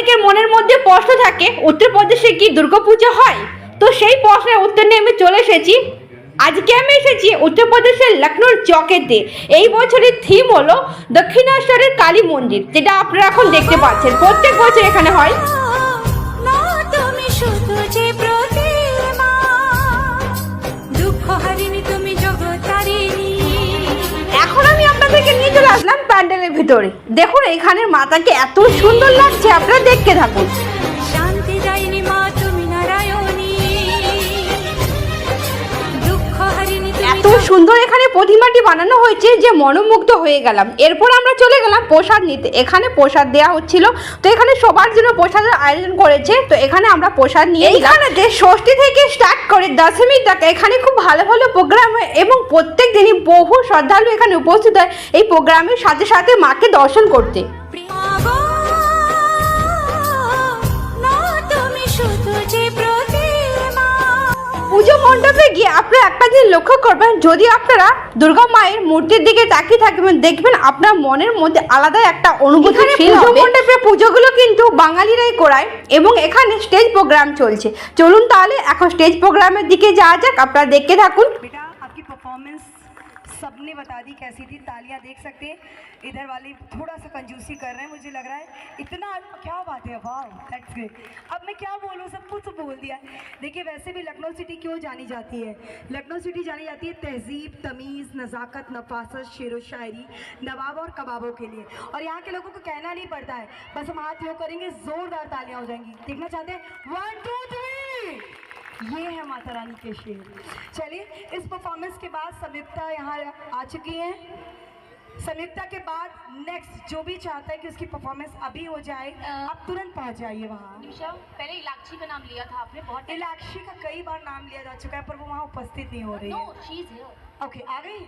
অনেকের মনের মধ্যে প্রশ্ন থাকে উত্তরপ্রদেশে কি দুর্গাপূজা হয়? তো সেই প্রশ্নের উত্তর নিয়ে আমি চলে এসেছি। আজকে আমি এসেছি উত্তরপ্রদেশের লখনৌর চকেতে। এই বছরের থিম হলো দক্ষিণেশ্বরের কালী মন্দির যেটা আপনারা এখন দেখতে পাচ্ছেন। প্রত্যেক বছর এখানে হয়। এখন আমি আপনাদেরকে নিয়ে ভিতরে। দেখুন এখানের মাতাকে এত সুন্দর লাগছে আপনারা দেখতে থাকুন। শান্তি যায়নি মা সুন্দর এখানে প্রতিমাটি বানানো হয়েছে যে মনোমুগ্ধ হয়ে গেলাম। এরপর আমরা চলে গেলাম প্রসাদ নিতে। এখানে প্রসাদ দেওয়া হচ্ছিল। তো এখানে সবার জন্য প্রসাদের আয়োজন করেছে। তো এখানে আমরা প্রসাদ নিয়ে এইখানেতে ষষ্ঠী থেকে স্টার্ট করে দশমী তক এখানে খুব ভালো ভালো প্রোগ্রাম হয় এবং প্রত্যেক দিনই বহু শ্রদ্ধালু এখানে উপস্থিত হয় এই প্রোগ্রামের সাথে সাথে মাকে দর্শন করতে। পুজো মণ্ডপে গিয়ে আপনারা একটা জিনিস লক্ষ্য করবেন যদি আপনারা দুর্গা মায়ের মূর্তির দিকে তাকিয়ে থাকবেন দেখবেন আপনার মনের মধ্যে আলাদা একটা অনুভূতি পুজো মণ্ডপে পুজোগুলো কিন্তু বাঙালিরাই করায় এবং এখানে স্টেজ প্রোগ্রাম চলছে। চলুন তাহলে এখন স্টেজ প্রোগ্রামের দিকে যাওয়া যাক আপনারা দেখতে থাকুন। বেটা আপনি পারফরমেন্স सबने बता दी कैसी थी, तालियाँ देख सकते हैं। इधर वाले थोड़ा सा कंजूसी कर रहे हैं, मुझे लग रहा है। इतना क्या बात है, वाह दैट्स ग्रेट अब मैं क्या बोलूँ, सब कुछ बोल दिया देखिए, वैसे भी लखनऊ सिटी क्यों जानी जाती है? लखनऊ सिटी जानी जाती है तहजीब, तमीज़, नज़ाकत, नफासत शेर व शायरी नवाब और कबाबों के लिए। और यहाँ के लोगों को कहना नहीं पड़ता है। बस हम हाथ योग करेंगे, ज़ोरदार तालियाँ हो जाएँगी। देखना चाहते हैं? वन टू थ्री ये है माता रानी के शेर। चलिए इस परफॉर्मेंस के बाद संयुक्ता यहाँ आ चुकी हैं। संयुक्ता के बाद नेक्स्ट जो भी चाहता है कि उसकी परफॉर्मेंस अभी हो जाए आप तुरंत पहुँच जाइए वहाँ। पहले इलाक्षी का नाम लिया था आपने बहुत इलाक्षी का कई बार नाम लिया जा चुका है पर वो वहाँ उपस्थित नहीं हो रही नो है। ओके आ गई?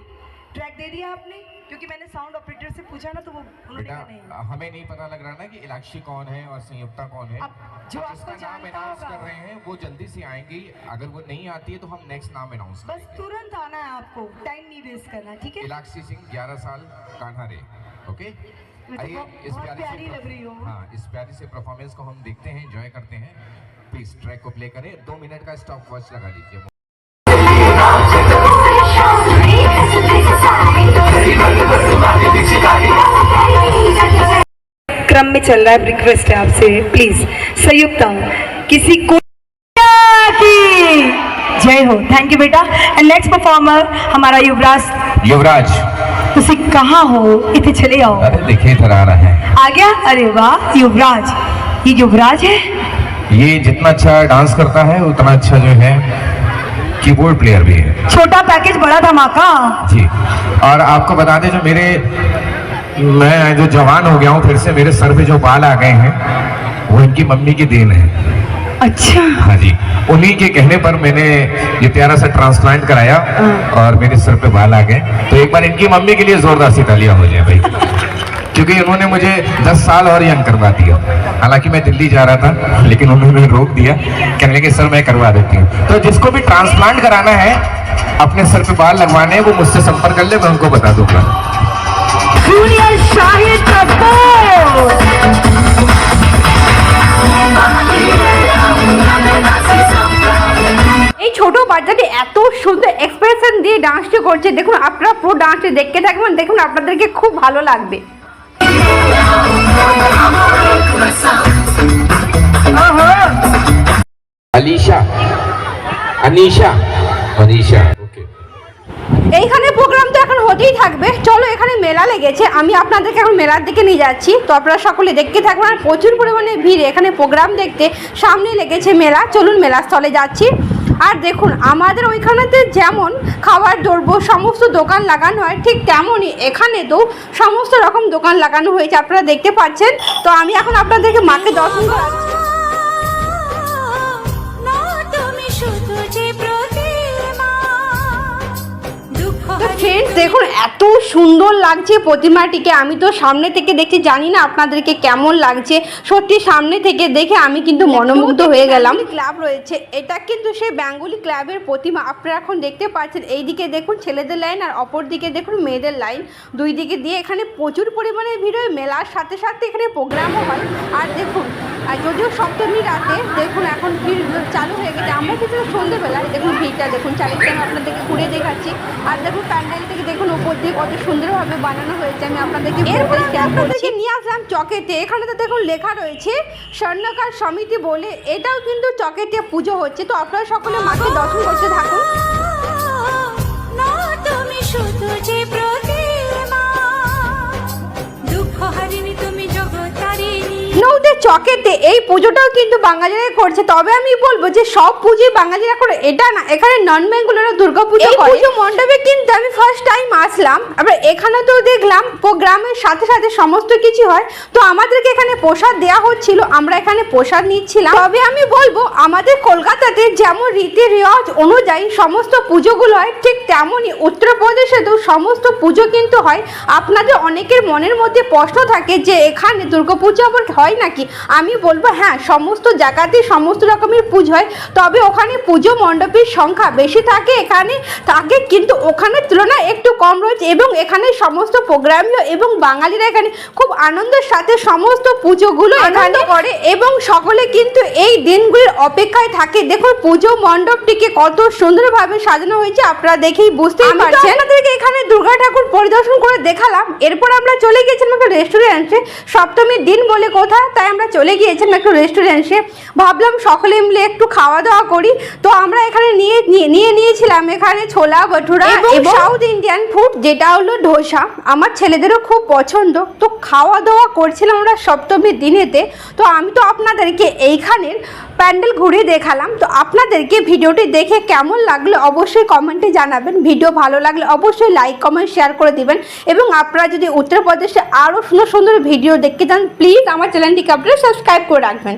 ट्रैक दे दिया आपने? क्योंकि मैंने साउंड ऑपरेटर से पूछा ना तो वो उन्होंने कहा नहीं। हमें नहीं पता लग रहा ना कि इलाक्षी कौन है और संयुक्ता कौन है। अब जो आपको नाम अनाउंस। कर रहे हैं वो जल्दी से आएँगी। अगर वो नहीं आती है तो हम नेक्स्ट नाम अनाउंस बस तुरंत आना है आपको। टाइम नहीं वेस्ट करना ठीक है? इलाक्षी सिंह 11 साल कान्हा रे ओके तो आइए इस प्यारी लग रही हो। हाँ इस प्यारी से परफॉर्मेंस को हम देखते हैं एंजॉय करते हैं। प्लीज़ ट्रैक को प्ले करें। दो मिनट का स्टॉप वॉच लगा दीजिए। क्रम में चल रहा है रिक्वेस्ट है आपसे। प्लीज़ संयुक्ता किसी को जय हो। थैंक यू बेटा। एंड नेक्स्ट परफॉर्मर हमारा युवराज। युवराज। ਤੁਸੀਂ कहाँ हो? इतने चले आओ। अरे देखिए इधर आ रहा है। आ गया? अरे वाह युवराज। ये युवराज है? ये जितना अच्छा डांस करता है उतना अच्छा जो है कीबोर्ड प्लेयर भी है। छोटा पैकेज बड़ा धमाका। जी। और आपको बता दें जो मेरे मैं जो जवान हो गया हूँ फिर से मेरे सर पे जो बाल आ गए हैं वो इनकी मम्मी की देन है। अच्छा। हाँ जी। उन्हीं के कहने पर मैंने ये प्यारा सा ट्रांसप्लांट कराया और मेरे सर पे बाल आ गए। तो एक बार इनकी मम्मी के लिए जोरदार सी तालियाँ हो जाए भाई। क्योंकि उन्होंने मुझे 10 साल और यंग करवा दिया। हालाँकि मैं दिल्ली जा रहा था लेकिन उन्होंने रोक दिया। कहने लगे सर मैं करवा देती हूँ। तो जिसको भी ट्रांसप्लांट कराना है अपने सर पे बाल लगवाने हैं, वो मुझसे संपर्क कर ले मैं उनको बता दूँगा। जूनियर शाहिद कपूर এই ছোট বাচ্চাটি এত সুন্দর এক্সপ্রেশন দিয়ে ডান্সটি করছে দেখুন আপনারা পুরো ডান্সটি দেখতে থাকবেন দেখুন আপনাদেরকে খুব ভালো লাগবে अलीशा अनीशा अनीशा ओके এইখানে প্রোগ্রাম তো এখন হতেই থাকবে। চলো এখানে মেলা লেগেছে। আমি আপনাদেরকে এখন মেলার দিকে নিয়ে যাচ্ছি। তো আপনারা সকলে দেখতে থাকবেন আর প্রচুর পরিমাণে ভিড় এখানে প্রোগ্রাম দেখতে। সামনে লেগেছে মেলা। চলুন মেলা স্থলে যাচ্ছি। আর দেখুন, আমাদের ওইখানেতে যেমন খাবার, দ্রব্য, সমস্ত দোকান লাগানো হয়, ঠিক তেমনই এখানে তো সমস্ত রকম দোকান লাগানো হয়েছে। আপনারা দেখতে পাচ্ছেন। তো আমি এখন আপনাদেরকে মাকে দর্শন করাচ্ছি। দেখুন এত সুন্দর লাগছে প্রতিমাটিকে। আমি তো সামনে থেকে দেখছি জানি না আপনাদেরকে কেমন লাগছে। সত্যি সামনে থেকে দেখে আমি কিন্তু মনোমুগ্ধ হয়ে গেলাম। ক্লাব রয়েছে। এটা কিন্তু সেই বেঙ্গলি ক্লাবের প্রতিমা। আপনারা এখন দেখতে পাচ্ছেন এই দিকে দেখুন ছেলেদের লাইন আর অপর দিকে দেখুন মেয়েদের লাইন। দুই দিকে দিয়ে এখানে প্রচুর পরিমাণে ভিড় হয়। মেলার সাথে সাথে এখানে প্রোগ্রামও হয়। আর দেখুন আর যদিও সপ্তমী রাতে দেখুন গেছে সন্ধ্যেবেলায় দেখুন ভিড়টা দেখুন চারিদিকে আমি আপনাদেরকে ঘুরে দেখাচ্ছি। আর দেখুন প্যান্ডেল থেকে দেখুন ওপর দিয়ে কত সুন্দরভাবে বানানো হয়েছে। আমি আপনাদেরকে এরপরে আপনাদেরকে নিয়ে আসলাম চকেতে এখানে তো দেখুন লেখা রয়েছে স্বর্ণকার সমিতি বলে। এটাও কিন্তু চকেতে পুজো হচ্ছে। তো আপনারা সকলে মাকে দর্শন করতে থাকুন। চকেতে এই পুজোটাও কিন্তু বাঙালিরা করছে। তবে আমি বলব যে সব পুজোই বাঙালিরা করে এটা না। এখানে নন বেঙ্গলেরও দুর্গা পুজো করে। পুজো মণ্ডপে কিন্তু আমি ফার্স্ট টাইম আসলাম। আবার এখানে তো দেখলাম প্রোগ্রামের সাথে সাথে সমস্ত কিছু হয়। তো আমাদেরকে এখানে প্রসাদ দেওয়া হচ্ছিল আমরা এখানে প্রসাদ নিচ্ছিলাম। তবে আমি বলব আমাদের কলকাতাতে যেমন রীতি রেওয়াজ অনুযায়ী সমস্ত পুজোগুলো হয় ঠিক তেমনই উত্তরপ্রদেশেতেও সমস্ত পুজো কিন্তু হয়। আপনাদের অনেকের মনের মধ্যে প্রশ্ন থাকে যে এখানে দুর্গাপুজো আবার হয় নাকি? আমি বলব হ্যাঁ সমস্ত জায়গাতে সমস্ত রকমের পুজো হয়, তবে ওখানে পুজো মণ্ডপের সংখ্যা বেশি থাকে এখানে, থাকে কিন্তু ওখানে তুলনায় কম রয়েছে এবং এখানে সমস্ত প্রোগ্রামও এবং বাঙালিরা এখানে খুব আনন্দের সাথে সমস্ত পুজোগুলো এখানে করে। এবং সকলে কিন্তু এই দিনগুলির অপেক্ষায় থাকে। দেখুন পুজো মণ্ডপটিকে কত সুন্দরভাবে সাজানো হয়েছে আপনারা দেখেই বুঝতেই পারছেন। আপনাদেরকে এখানে দুর্গা ঠাকুর পরিদর্শন করে দেখালাম। এরপর আমরা চলে গিয়েছিলাম একটা রেস্টুরেন্টে সপ্তমীর দিন বলে কথা তাই আমরা চলে গিয়েছিলাম একটু রেস্টুরেন্টে ভাবলাম সকলে মিলে একটু খাওয়া দাওয়া করি। তো আমরা এখানে নিয়ে নিয়ে- নিয়ে নিয়েছিলাম এখানে ছোলা ভটুরা এবং সাউথ ইন্ডিয়ান ফুড যেটা হলো ধোসা, আমার ছেলেদেরও খুব পছন্দ। তো খাওয়া দাওয়া করছিলাম আমরা সপ্তমীর দিনেতে, তো আমি তো আপনাদেরকে এইখানের প্যান্ডেল ঘুরিয়ে দেখালাম। তো আপনাদেরকে ভিডিওটি দেখে কেমন লাগল অবশ্যই কমেন্টে জানাবেন। ভিডিও ভালো লাগলে অবশ্যই লাইক, কমেন্ট, শেয়ার করে দিবেন। এবং আপনারা যদি উত্তরপ্রদেশে আরও সুন্দর সুন্দর ভিডিও দেখতে চান, প্লিজ আমার চ্যানেলটিকে আপনারা সাবস্ক্রাইব করে রাখবেন।